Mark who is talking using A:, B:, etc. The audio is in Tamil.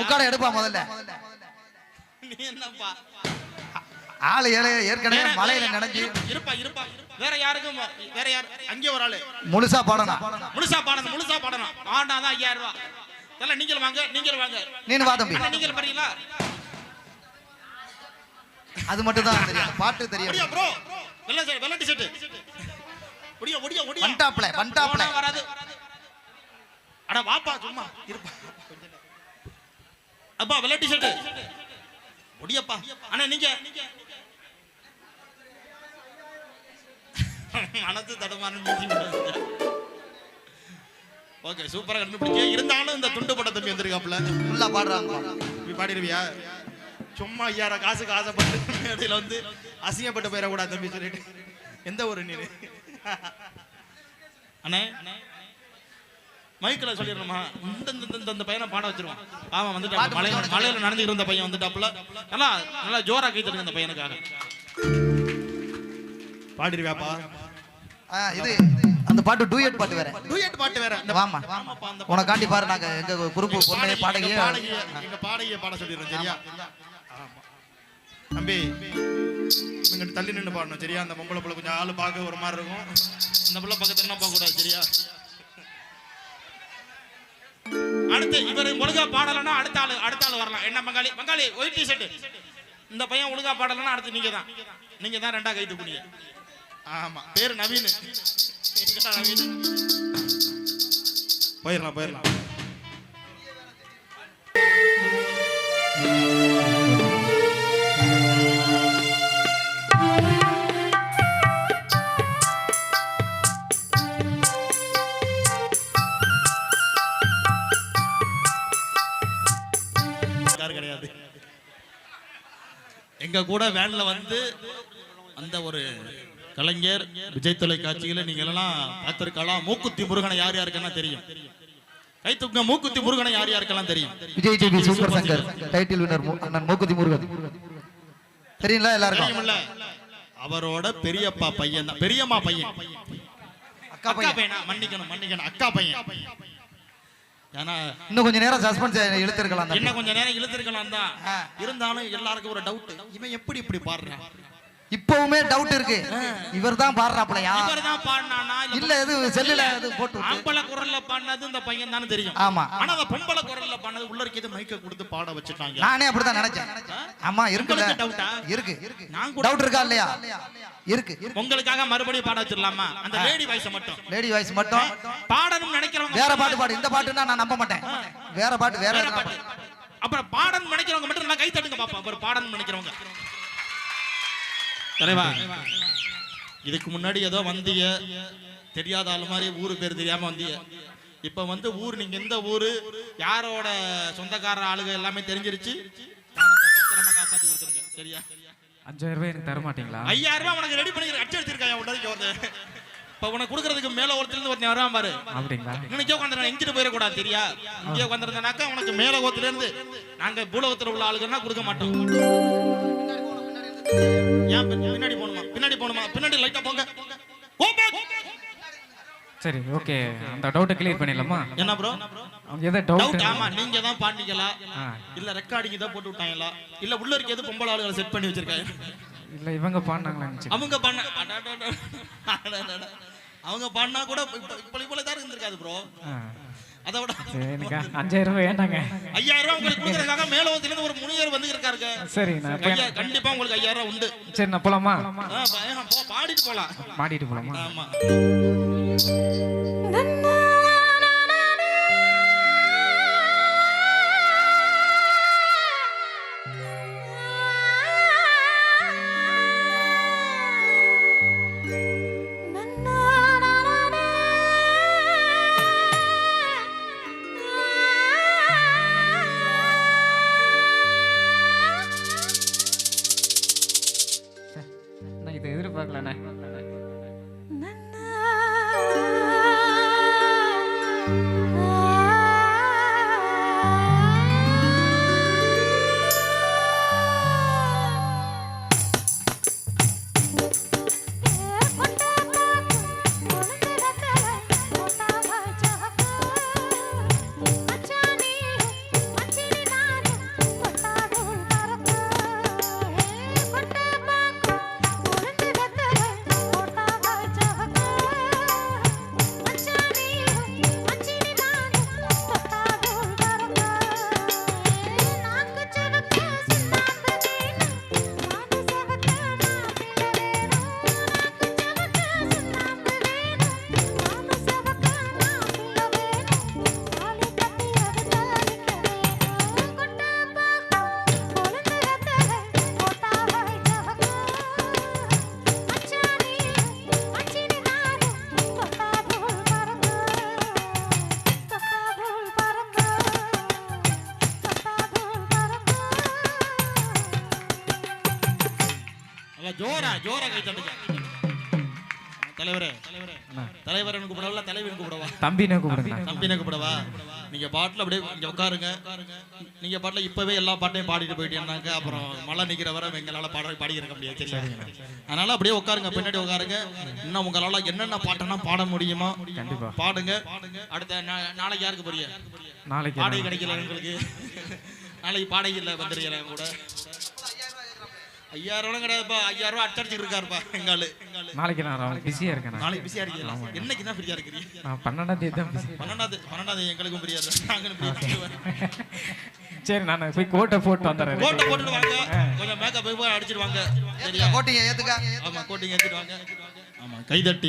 A: முக்காடை எடுப்பா முதல்ல. ஆளு ஏழு ஏற்கனவே மலையில நனைஞ்சு
B: இருப்பா, இருப்பா வேற யாருக்கும் வேற யார் அங்கே ஒரு ஆளு.
A: முழுசா பாடணும்.
B: முழுசா பாடணும் முழுசா பாடணும். ஆண்டாதான் ஐயாயிரம் ரூபா. இதெல்லாம் நீங்கள் வாங்க நீங்கள் வாங்க.
A: நீனு வா தம்பி.
B: நீங்கள் வரீங்களா
A: அது மட்டும் தான் தெரியும். பாட்டு தெரியும்
B: ப்ரோ வெள்ள சே- வெள்ள டிஷர்ட் ஒடியா ஒடியா ஒடியா.
A: வண்டாப்ல வண்டாப்ல
B: வராது. அட வாப்பா சும்மா. இருப்பா. அப்பா வெள்ள டிஷர்ட் முடியப்பா அண்ணா நீங்க. மனது தடுமாறு ஓகே சூப்பரா கண்டுபிடிக்க இருந்தாலும் இந்த துண்டு படத்தை வந்திருக்காப்ல
A: ஃபுல்லா பாடுறாங்க
B: நீ பாடிடுவியா? சும்மா ஐயாயிரம் காசுக்கு ஆசைப்பட்டு மேடையில வந்து அசிங்கப்பட்டு போயிடக்கூடாது தம்பி சொல்லிட்டு. எந்த ஒரு நீ அண்ணே. மைக்கில் சொல்லிடணுமா? இந்த இந்த இந்த- இந்த பையனை பாட வச்சிருவான் ஆமா வந்துட்டு
A: பாட்டு
B: மலையில மலையில நடந்துட்டு இருந்த பையன் வந்துட்டாப்புல. நல்லா நல்லா ஜோரா கை தட்டுங்க இந்த பையனுக்காக. பாடிடுவியாப்பா?
A: ஆ, இது அந்த பாட்டு டூயட் பாட்டு வேற.
B: டூயட் பாட்டு வேற. இந்த
A: வாமா
B: அந்த
A: உனக்காண்டி பாரு நாங்க எங்க குரூப் பொண்ணு
B: பாடகி,
A: பாடகிய.
B: எங்க பாடகிய பாட சொல்லிடுறோம் சரியா? ஆமா. தம்பி இங்கிட்டு தள்ளி நின்று பாடணும் சரியா? அந்த பொம்பளை பிள்ளை கொஞ்சம் ஆளு பார்க்க ஒரு மாதிரி இருக்கும். அந்த பிள்ளை பக்கத்துல என்ன பார்க்க கூடாது சரியா? அடுத்து இவர் ஒழுங்கா பாடலன்னா அடுத்த ஆளு அடுத்த ஆளு வரலாம். என்ன பங்காளி பங்காளி ஒயிட் டிஷர்ட் இந்த பையன் ஒழுங்கா பாடலன்னா அடுத்து நீங்க தான். நீங்க தான் ரெண்டா கைது புரிய ஆமா. பேரு நவீன். நவீன்? போயிடலாம் போயிடலாம். கிடையாது. எங்க கூட வேன்ல வந்து அந்த ஒரு கலைஞர் விஜய் தொலைக்காட்சியில நீங்க எல்லாம் பார்த்திருக்கலாம் மூக்குத்தி முருகனை யார் யாருக்கெல்லாம் தெரியும்? கை தூக்குங்க மூக்குத்தி முருகனை யார் யாருக்கெல்லாம் தெரியும்?
A: Vijay TV super singer. Title winner அண்ணன் மூக்குத்தி முருகன். தெரியுங்களா எல்லாருக்கும்?
B: அவரோட பெரியப்பா பையன் தான். பெரியம்மா பையன்.
A: அக்கா பையனா?
B: மன்னிக்கணும் மன்னிக்கணும். அக்கா பையன். ஏன்னா
A: இன்னும் கொஞ்ச நேரம் சஸ்பென்ஸ் இழுத்திருக்கலாம்.
B: என்ன கொஞ்ச நேரம் இழுத்திருக்கலாம் தான். இருந்தாலும் எல்லாருக்கும் ஒரு டவுட் இவன் எப்படி இப்படி பாடுறான்
A: இப்பவுமே டவுட் இருக்கு. இவர் தான் பாடுறாப்லையா
B: இவர் தான் பாடினானா?
A: இல்ல இது செல்லுல இது போட்டு.
B: ஆம்பளை குரல்ல பாடினது இந்த பையன் தானே தெரியும்.
A: ஆமா.
B: ஆனா அந்த பொம்பளை குரல்ல பாடினது உள்ள இருக்கிறது மைக்க கொடுத்து பாட வச்சுட்டாங்க.
A: நானே அப்படிதான் நினைச்சேன். ஆமா
B: டவுட்டா?
A: இருக்கு.
B: நான் கூட
A: டவுட் இருக்கா இல்லையா? இருக்கு
B: உங்களுக்காக மறுபடியும் பாட வச்சிடலாமா? அந்த லேடி வாய்ஸ் மட்டும்.
A: லேடி வாய்ஸ் மட்டும்.
B: பாடணும்னு நினைக்கிறவங்க
A: வேற பாட்டு பாடு. இந்த பாட்டுனா நான் நம்ப மாட்டேன். வேற பாட்டு வேற
B: பாட்டு.
A: பாடு.
B: அப்புறம் பாடணும்னு நினைக்கிறவங்க மட்டும் நல்லா கை தட்டுங்க பாப்பா. அப்புறம் பாடணும்னு நினைக்கிறவங்க. தலைவா. இதுக்கு முன்னாடி ஏதோ வந்தீங்க தெரியாத ஆள் மாதிரி ஊரு பேர் தெரியாம வந்தீங்க இப்ப வந்து ஊர் நீங்க எந்த ஊரு யாரோட சொந்தக்கார ஆளுங்க எல்லாமே தெரிஞ்சிருச்சு? காப்பாத்தி கொடுத்துருங்க. சரியா?
C: அஞ்சாயிரம் ரூபாய் எனக்கு தர மாட்டீங்களா
B: ஐயாயிரம் ரூபாய் உனக்கு ரெடி பண்ணி அடிச்சு வச்சிருக்காங்க உடனே வந்து. இப்ப உனக்கு கொடுக்கறதுக்கு மேல ஒருத்தர் இருந்து ஒருத்தன் வராம பாரு.
C: அப்படிங்களா?
B: இன்னைக்கே உட்காந்து எங்கிட்டு போயிடக்கூடாது தெரியா? இங்கே உட்காந்துருந்தனாக்கா உனக்கு மேல இருந்து நாங்க பூலகத்துல உள்ள ஆளுங்கன்னா கொடுக்க மாட்டோம். ஏன் பின்- பின்னாடி போகணுமா? பின்னாடி போகணுமா? பின்னாடி லைட்டா போங்க.
C: சரி ஓகே அந்த டவுட்டை கிளியர் பண்ணிடலாமா?
B: என்ன ப்ரோ
C: எதை
B: டவுட் ஆமா நீங்க தான் பாண்டிங்களா. இல்ல ரெக்கார்டிங் தான் போட்டு விட்டாங்களா? இல்ல உள்ள இருக்கிறது பொம்பளை ஆளுகளை செட் பண்ணி வச்சிருக்காங்க?
C: இல்ல இவங்க பாடினாங்களா
B: அவங்க. அடடடட. அவங்க பண்ணா கூட இப்ப இப்ப இப்ப தான் இருந்திருக்காது ப்ரோ அதை விட
C: சரி எனக்கு அஞ்சாயிரம் ரூபாய் வேண்டாங்க.
B: ஐயாயிரம் ரூபாய் உங்களுக்கு கொடுக்கறதுக்காக மேலோகத்துல ஒரு முனிவர் வந்து இருக்காருங்க
C: சரி
B: கண்டிப்பா உங்களுக்கு ஐயாயிரம் ரூபாய் உண்டு.
C: சரி நான் போலாமா?
B: பாடிட்டு போலாம்.
C: மாடிட்டு போலாமா?
B: ஆமா.
C: நான் இதை
B: ஜோரா ஜோரா கை தட்டுங்க. தலைவரே தலைவரன் கூப்பிடவா தலைவன் கூப்பிடவா?
C: தம்பின்னு கூப்பிடுங்க.
B: தம்பினை கூப்பிடவா? நீங்க பாட்டுல அப்படியே இங்க உட்காருங்க. நீங்க பாட்டுல இப்பவே எல்லா பாட்டையும் பாடிட்டு போயிட்டீங்கன்னாக்க அப்புறம் மழை நிக்கிற வரை எங்களால பாட பாடி இருக்க முடியாது சரியா? அதனால அப்படியே உட்காருங்க பின்னாடி உட்காருங்க. இன்னும் உங்களால என்னென்ன பாட்டெல்லாம் பாட முடியுமோ
C: கண்டிப்பா.
B: பாடுங்க. அடுத்த நா- நாளைக்கு யாருக்கு புரிய
C: நாளைக்கு
B: பாடகை கிடைக்கல எங்களுக்கு நாளைக்கு பாடகை இல்லை வந்துடுறீங்களா என் கூட. ஐயாயிரம் கிடையாதுப்பா. ஐயாயிரம் ரூபா அட்டடிச்சுட்டு இருக்காருப்பா எங்காலு
C: நாளைக்கு நான் பிஸியா இருக்கேன்.
B: நாளைக்கு பிஸியா இருக்கீங்களா என்னைக்கு தான் ஃப்ரீயா இருக்கிறீங்க
C: நான் பன்னெண்டாம் தேதி தான் பிஸி
B: பன்னெண்டாவது பன்னெண்டாவது எங்களுக்கும் புரியாது நாங்களும்.
C: சரி. நான் போய் கோட்டை போட்டு வந்துடுறேன்.
B: கோட்டை போட்டுட்டு வாங்க. கொஞ்சம் மேக்கப் போய் அடிச்சிட்டு வாங்க. சரியா?
A: கோட்டிங்க ஏத்துக்க?
B: ஆமா கோட்டிங் எடுத்துட்டு வாங்க. ஆமா கைதட்டி